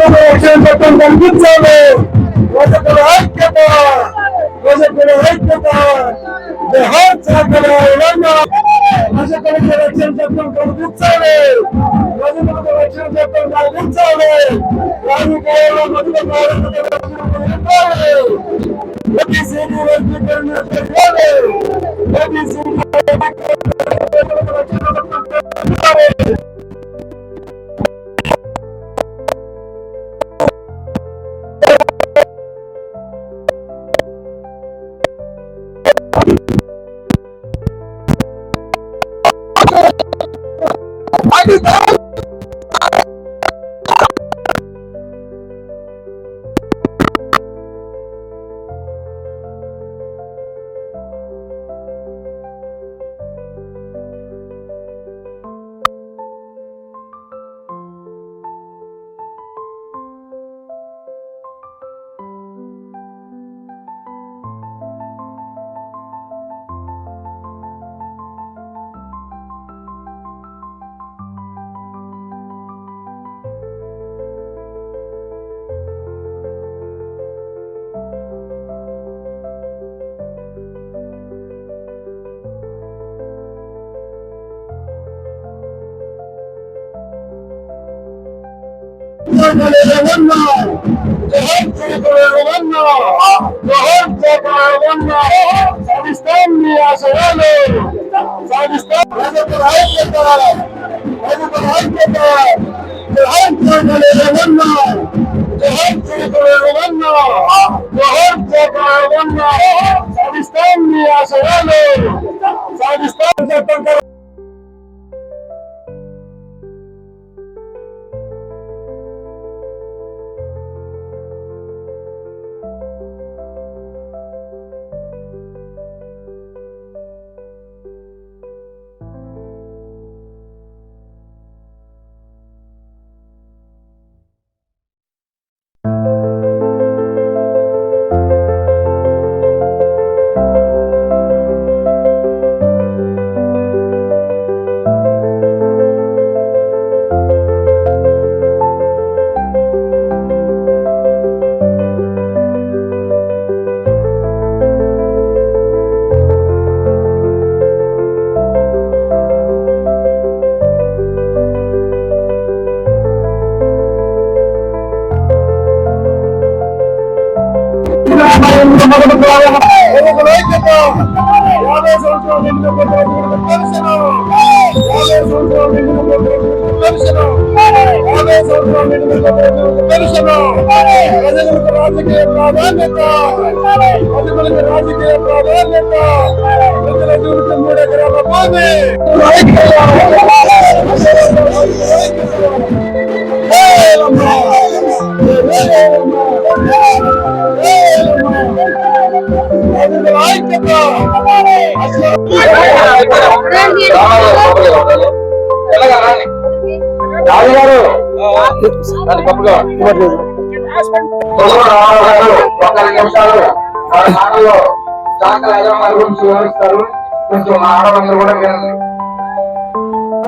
రక్షణ చట్టం కల్పించాలి రజకుల ఐక్యత రజకుల ఐక్యత. జహాన్ శాఖల రజకులకు రక్షణ చట్టం కల్పించాలి రజకులకు రక్షణ చట్టం కల్పించాలి రాజకీయాల్లో మధ్య ఉండాలి వర్గీకరణ చేయాలి ఓబీసీని రక్షణ చట్టం కల్పించాలి సాధిస్తాం మీ ఆశయాలు సాధిస్తాం ప్రజల ఐక్యత ప్రజల ఐక్యత జహాన్ చేయగలిగిన జహాన్ చేయగలిగిన జహాన్ చేయగలిగిన సాధిస్తాం మీ ఆశయాలు సాధిస్తాం చట్టం యాభై రాజకీయ ప్రాధాన్యత ప్రజలకు రాజకీయ ప్రాధాన్యత ప్రజల మూడు ఎకరాల భూమి రాజుగారు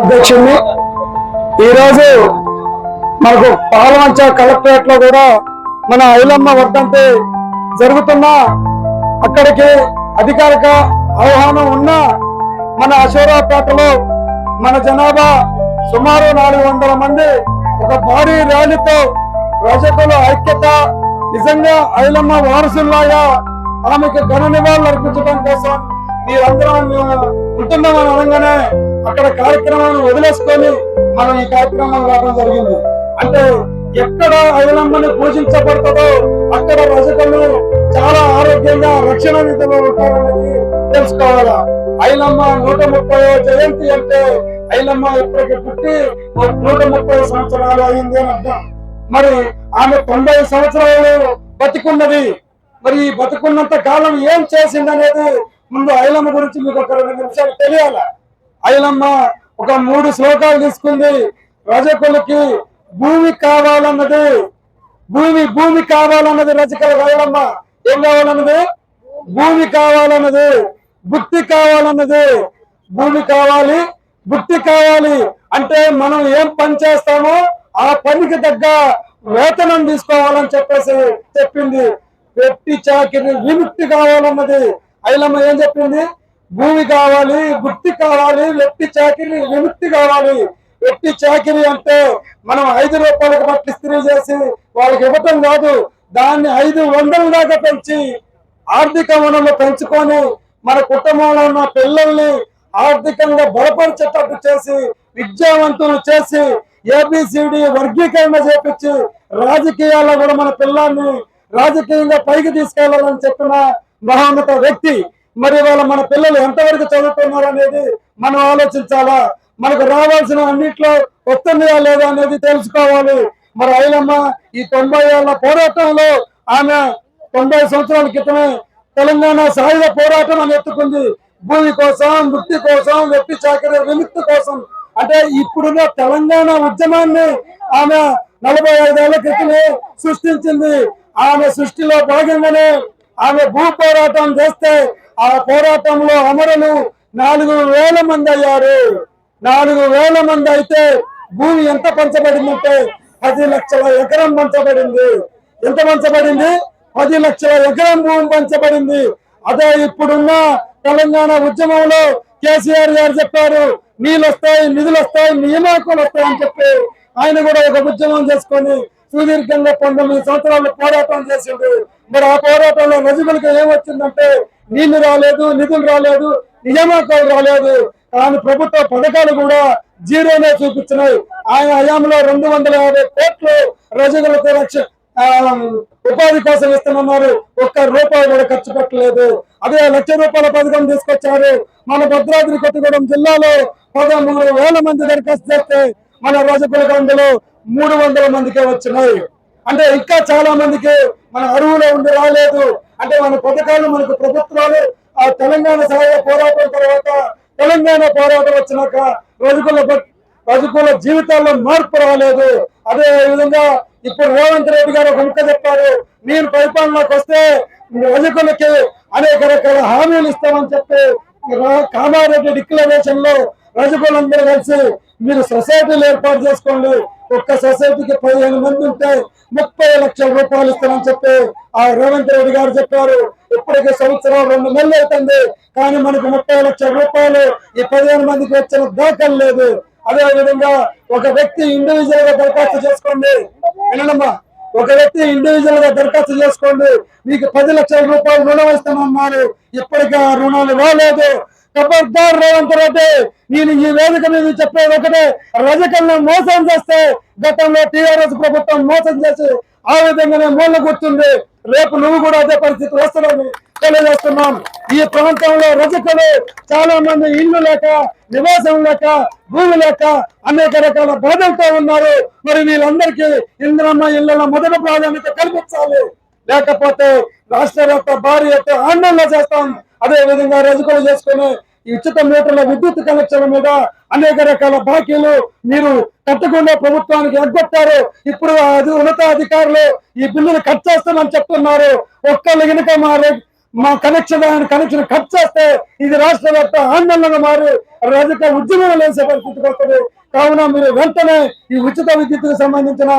అధ్యక్షుడిని. ఈరోజు మనకు పాలవంచ కలెక్టరేట్లో కూడా మన ఐలమ్మ వర్ధంతి జరుగుతున్న అక్కడికి అధికారిక ఆహ్వానం ఉన్న మన అశోరాపేటలో మన జనాభా సుమారు నాలుగు వందల మంది ఒక భారీ ర్యాలీతో రజకుల ఐక్యత నిజంగా ఐలమ్మ వారసుల్లాగా ఆమెకు ఘన నివాళులు అర్పించడం కోసం మీరందరం మేము ఉంటున్నామని అనగానే అక్కడ కార్యక్రమాన్ని వదిలేసుకొని మనం ఈ కార్యక్రమం రావడం జరిగింది. అంటే ఎక్కడ ఐలమ్మని పూజించబడుతుందో అక్కడ రజకులు చాలా ఆరోగ్యంగా రక్షణ విధిలో ఉంటారనేది తెలుసుకోవాలా? ఐలమ్మ నూట ముప్పై జయంతి అంటే ఐలమ్మ ఇప్పటికి పుట్టి నూట ముప్పై సంవత్సరాలు అయింది అని అర్థం. మరి ఆమె తొంభై సంవత్సరాలు బతికున్నది. మరి ఈ బతుకున్నంత కాలం ఏం చేసింది అనేది ముందు ఐలమ్మ గురించి మీకు ఒక రెండు నిమిషాలు తెలియాల? ఐలమ్మ ఒక మూడు శ్లోకాలు తీసుకుంది. రజకులకి భూమి కావాలన్నది. భూమి భూమి కావాలన్నది రజకుల ఐలమ్మ. ఏం కావాలన్నది? భూమి కావాలన్నది. బుద్ధి కావాలన్నది. భూమి కావాలి బుద్ధి కావాలి అంటే మనం ఏం పని చేస్తామో ఆ పనికి తగ్గ వేతనం తీసుకోవాలని చెప్పేసి చెప్పింది. పెట్టి చాకిరి విముక్తి కావాలన్నది. ఐలమ్మ ఏం చెప్పింది? భూమి కావాలి గుర్తి కావాలి వెట్టి చాకిరి విముక్తి కావాలి. వెట్టి చాకిరి అంటే మనం ఐదు రూపాయలకు బట్టి ఇస్త్రీ చేసి వాళ్ళకి ఇవ్వటం కాదు. దాన్ని ఐదు వందల దాకా పెంచి ఆర్థిక వనరులు పెంచుకొని మన కుటుంబంలో ఉన్న పిల్లల్ని ఆర్థికంగా బలపరిచేటట్టు చేసి విద్యావంతులు చేసి ఏబిసిడి వర్గీకరణ చేపించి రాజకీయాల్లో కూడా మన పిల్లల్ని రాజకీయంగా పైకి తీసుకెళ్ళాలని చెప్పిన మహోన్నత వ్యక్తి. మరి వాళ్ళ మన పిల్లలు ఎంతవరకు చదువుతున్నారు అనేది మనం ఆలోచించాలా? మనకు రావాల్సిన అన్నింటిలో వస్తున్నాయా లేదా అనేది తెలుసుకోవాలి. మరి ఐలమ్మ ఈ తొంభై ఏళ్ళ పోరాటంలో ఆమె తొంభై సంవత్సరాల క్రితమే తెలంగాణ సాయుధ పోరాటం అని ఎత్తుకుంది. భూమి కోసం వృత్తి కోసం వ్యక్తి చాకరీ విముక్తి కోసం. అంటే ఇప్పుడున్న తెలంగాణ ఉద్యమాన్ని ఆమె నలభై ఐదేళ్ళ క్రితమే సృష్టించింది. ఆమె సృష్టిలో భాగంగానే ఆమె భూ పోరాటం చేస్తే ఆ పోరాటంలో అమరులు నాలుగు వేల మంది అయ్యారు. నాలుగు వేల మంది అయితే భూమి ఎంత పంచబడిందంటే పది లక్షల ఎకరం పంచబడింది. ఎంత పంచబడింది? పది లక్షల ఎకరం భూమి పంచబడింది. అదే ఇప్పుడున్న తెలంగాణ ఉద్యమంలో కేసీఆర్ గారు చెప్పారు నీళ్ళు వస్తాయి నిధులు వస్తాయి నియామకాలు వస్తాయి అని చెప్పి ఆయన కూడా ఒక ఉద్యమం చేసుకొని సుదీర్ఘంగా పంతొమ్మిది సంవత్సరాలు పోరాటం చేసిండు. మరి ఆ పోరాటంలో రజకులకు ఏమొచ్చిందంటే నీళ్ళు రాలేదు నిధులు రాలేదు నియామకాలు రాలేదు. కానీ ప్రభుత్వ పథకాలు కూడా జీరోనే చూపించినాయి. ఆయన హయాంలో రెండు వందల యాభై కోట్లు రజకులకు రక్ష ఉపాధి కోసం ఇస్తున్నారు ఒక్క రూపాయి కూడా ఖర్చు పెట్టలేదు. అదే లక్ష రూపాయల పథకం తీసుకొచ్చారు. మన భద్రాద్రి కొత్తగూడెం జిల్లాలో పదమూడు వేల మంది దరఖాస్తు చేస్తే మన రజకులకు మూడు వందల మందికే వచ్చినాయి. అంటే ఇంకా చాలా మందికి మన అరువులో ఉండి రాలేదు. అంటే మన పథకాలు మనకు ప్రభుత్వాలు ఆ తెలంగాణ సహాయ పోరాటం తర్వాత తెలంగాణ పోరాటం వచ్చినాక రజకుల రజకుల జీవితాల్లో మార్పు రాలేదు. అదే విధంగా ఇప్పుడు రేవంత్ రెడ్డి గారు ఒక ముక్క చెప్పారు. నేను పరిపాలనకు వస్తే రజకులకి అనేక రకాల హామీలు ఇస్తామని చెప్పి కామారెడ్డి డిక్లరేషన్లో రజకులందరూ కలిసి మీరు సొసైటీలు ఏర్పాటు చేసుకోండి. ఒక్క సొసైటీకి పదిహేను మంది ఉంటే ముప్పై లక్షల రూపాయలు ఇస్తామని చెప్పి ఆ రేవంత్ రెడ్డి గారు చెప్పారు. ఇప్పటికే సంవత్సరం రెండు నెలలు అవుతుంది. కానీ మనకు ముప్పై లక్షల రూపాయలు ఈ పదిహేను మందికి వచ్చిన దాఖలు లేదు. అదే విధంగా ఒక వ్యక్తి ఇండివిజువల్గా దరఖాస్తు చేసుకోండి. వినమ్మా ఒక వ్యక్తి ఇండివిజువల్గా దరఖాస్తు చేసుకోండి. మీకు పది లక్షల రూపాయలు రుణం ఇస్తామన్నారు ఇప్పటికీ ఆ రుణాలు రాలేదు. ఖబర్దార్ రేవంత్ రెడ్డి నేను ఈ వేదిక మీద చెప్పేది ఒకటే రజకల్ని మోసం చేస్తే గతంలో టీఆర్ఎస్ ప్రభుత్వం మోసం చేసి ఆ విధంగానే మూల కూర్చుంది రేపు నువ్వు కూడా అదే పరిస్థితి వస్తుందని తెలియజేస్తున్నాం. ఈ ప్రాంతంలో రజకులు చాలా మంది ఇల్లు లేక నివాసం లేక భూమి లేక అనేక రకాల బాధలతో ఉన్నారు. మరి వీళ్ళందరికీ ఇంద్రమ్మ ఇళ్ళలో మొదటి ప్రాధాన్యత కల్పించాలి. లేకపోతే రాష్ట్ర యొక్క భారీ ఎత్తున ఆందోళన చేస్తాం. అదే విధంగా రజకులు చేసుకుని ఈ ఉచిత మీటర్ల విద్యుత్ కనెక్షన్ల మీద అనేక రకాల బాకీలు మీరు కట్టకుండా ప్రభుత్వానికి ఎగ్గొట్టారు. ఇప్పుడు అది ఉన్నతాధికారులు ఈ బిల్లులు కట్ చేస్తామని చెప్తున్నారు. ఒక్కళ్ళు గనుక మా మా కనెక్షన్ కనెక్షన్ కట్ చేస్తే ఇది రాష్ట్ర వ్యాప్త ఆందోళనగా మారి రజక ఉద్యమం లేసే పరిస్థితికి వస్తుంది. కావున మీరు వెంటనే ఈ ఉచిత విద్యుత్కు సంబంధించిన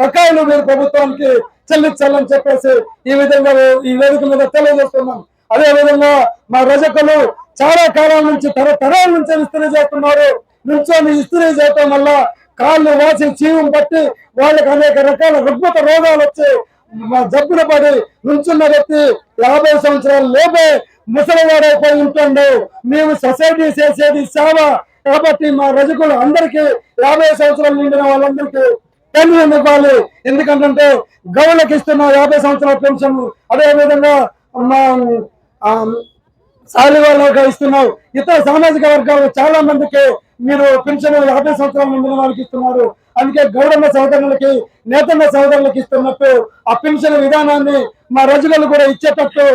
బకాయిలు మీరు ప్రభుత్వానికి చెల్లించాలని చెప్పేసి ఈ విధంగా ఈ వేదిక మీద తెలియజేస్తున్నాం. అదే విధంగా మా రజకులు చాలా కాలం నుంచి తరతరాల నుంచి ఇస్త్రీ చేస్తున్నారు. నుంచొని ఇస్త్రీ చేయటం వల్ల కాళ్ళు వాసి జీవం పట్టి వాళ్ళకి అనేక రకాల రుగ్మత రోగాలు వచ్చి మా జబ్బున పడి నుంచున్న వ్యక్తి యాభై సంవత్సరాల లోపే ముసలివాడైపోయి ఉంటుండే. మేము సొసైటీ చేసేది సేవ. కాబట్టి మా రజకులు అందరికీ యాభై సంవత్సరాలు నిండిన వాళ్ళందరికీ పెన్షన్ ఇవ్వాలి. ఎందుకంటే గౌళ్ళకి ఇస్తున్న యాభై సంవత్సరాల పెన్షన్. అదే విధంగా మా ఆ, ఇస్తున్నారు ఇతర సామాజిక వర్గాలు చాలా మందికి మీరు పెన్షన్ యాభై సంవత్సరాల ముందు వాళ్ళకి ఇస్తున్నారు. అందుకే గౌడమ్మ సోదరులకి నేతన్న సోదరులకి ఇస్తున్నట్టు ఆ పెన్షన్ విధానాన్ని మా రజులు కూడా ఇచ్చేటట్టు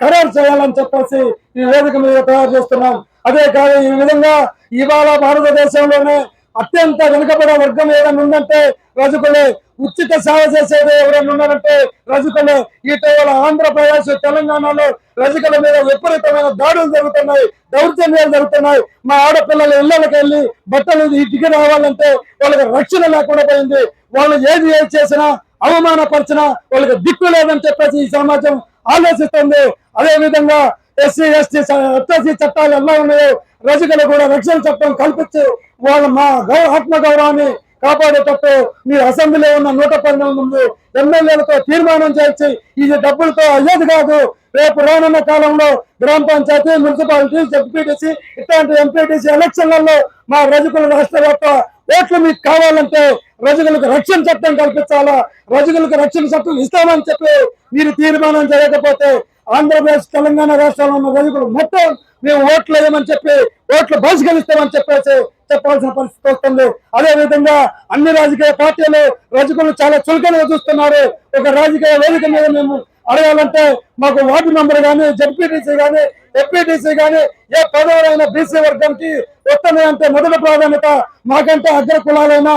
ఖరారు చేయాలని చెప్పేసి ఈ వేదిక మీద తయారు చేస్తున్నాం. అదే కాదు ఈ విధంగా ఇవాళ భారతదేశంలోనే అత్యంత వెనుకబడే వర్గం ఏదైనా ఉందంటే రజకులే ఉచిత సేవ చేసేది ఎవరైనా ఉన్నారంటే రజకులే ఇటీవల ఆంధ్రప్రదేశ్ తెలంగాణలో రజకుల మీద విపరీతమైన దాడులు జరుగుతున్నాయి దౌర్జన్యాలు జరుగుతున్నాయి. మా ఆడపిల్లల ఇళ్ళకి వెళ్ళి బట్టలు ఇంటికి రావాలంటే వాళ్ళకి రక్షణ లేకుండా పోయింది. వాళ్ళు ఏది ఏది చేసినా అవమానపరిచినా వాళ్ళకి దిక్కు లేదని చెప్పేసి ఈ సమాజం ఆలోచిస్తుంది. అదే విధంగా ఎస్సీ ఎస్టీ ఎస్ఎస్సీ చట్టాలు ఎలా ఉన్నాయో రజకులు కూడా రక్షణ చట్టం కల్పించి వాళ్ళ మా ఆత్మగౌరవాన్ని కాపాడేటట్టు మీ అసెంబ్లీలో ఉన్న నూట పన్నెండు ఎమ్మెల్యేలతో తీర్మానం చేసి ఇది డబ్బులతో అయ్యేది కాదు. రేపు రానున్న కాలంలో గ్రామ పంచాయతీ మున్సిపాలిటీ జడ్పీటీసీ ఇట్లాంటి ఎంపీటీసీ ఎలక్షన్లలో మా రజకుల రాష్ట్ర వ్యాప్త ఓట్లు మీకు కావాలంటే రజకులకు రక్షణ చట్టం కల్పించాలా? రజకులకు రక్షణ చట్టం ఇస్తామని చెప్పి మీరు తీర్మానం చేయకపోతే ఆంధ్రప్రదేశ్ తెలంగాణ రాష్ట్రాల్లో ఉన్న రైతులు మొత్తం మేము ఓట్లు వేయమని చెప్పి ఓట్లు బహిష్కరిస్తామని చెప్పేసి చెప్పాల్సిన పరిస్థితి వస్తుంది. అదే విధంగా అన్ని రాజకీయ పార్టీలు రజకులు చాలా చులకనగా చూస్తున్నారు. ఒక రాజకీయ వేదిక మీద మేము అడగాలంటే మాకు వార్డు మెంబర్ గానీ జడ్పీటీసీ గానీ ఎంపీటీసీ గానీ ఏ పదవులైనా బీసీ వర్గానికి వస్తున్నాయి అంటే మొదటి ప్రాధాన్యత మాకంటే అగ్ర కులాలైన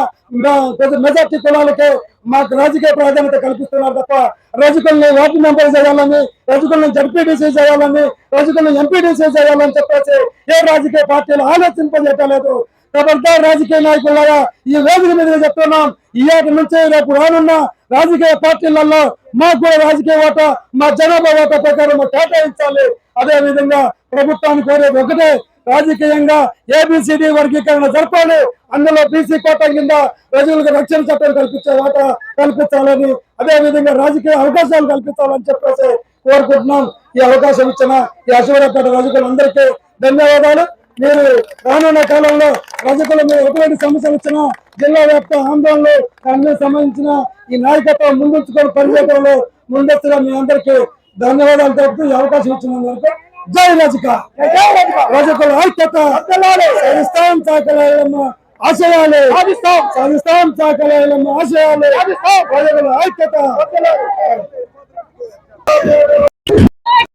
మెజార్టీ కులాలకే మాకు రాజకీయ ప్రాధాన్యత కల్పిస్తున్నారు తప్ప రజకుల్ని వార్డు మెంబర్ చేయాలని రజకుల్ని జడ్పీటీసీ చేయాలని రజకుల్ని ఎంపీటీసీ చేయాలని చెప్పేసి ఏ రాజకీయ పార్టీలు ఆలోచింపజేయలేదు కాబట్టి రాజకీయ నాయకులాగా ఈ వేదిక మీద చెప్తున్నాం ఈ ఏటి నుంచి రేపు రానున్న రాజకీయ పార్టీలలో మాకు కూడా రాజకీయ ఓట మా జనాభా ఓట ప్రకారం కేటాయించాలి. అదే విధంగా ప్రభుత్వాన్ని కోరేది ఒకటే రాజకీయంగా ఏబిసిడి వర్గీకరణ జరపాలి. అందులో బీసీ కోట కింద ప్రజలకు రక్షణ చట్టం కల్పించే వాట కల్పించాలని అదే విధంగా రాజకీయ అవకాశాలు కల్పించాలని చెప్పేసి కోరుకుంటున్నాం. ఈ అవకాశం ఇచ్చిన ఈ అశ్వరపేట రజకులందరికీ ధన్యవాదాలు. మీరు రానున్న కాలంలో రజకుల మీద ఎటువంటి సమస్యలు వచ్చినా జిల్లా వ్యాప్త ఆందోళనలు దానికి సంబంధించిన ఈ నాయకత్వం ముందుంచుకొని పనిచేయడంలో ముందస్తుగా మీ అందరికీ ధన్యవాదాలు తెలుపుతూ ఈ అవకాశం ఇచ్చినందుకు జై రజక. రజకుల ఐక్యత సాధిస్తాం సాకలేయమ్మ ఆశయాలు. సాధిస్తాం. సాకలేయమ్మ ఆశయాలు. రజకుల ఐక్యత.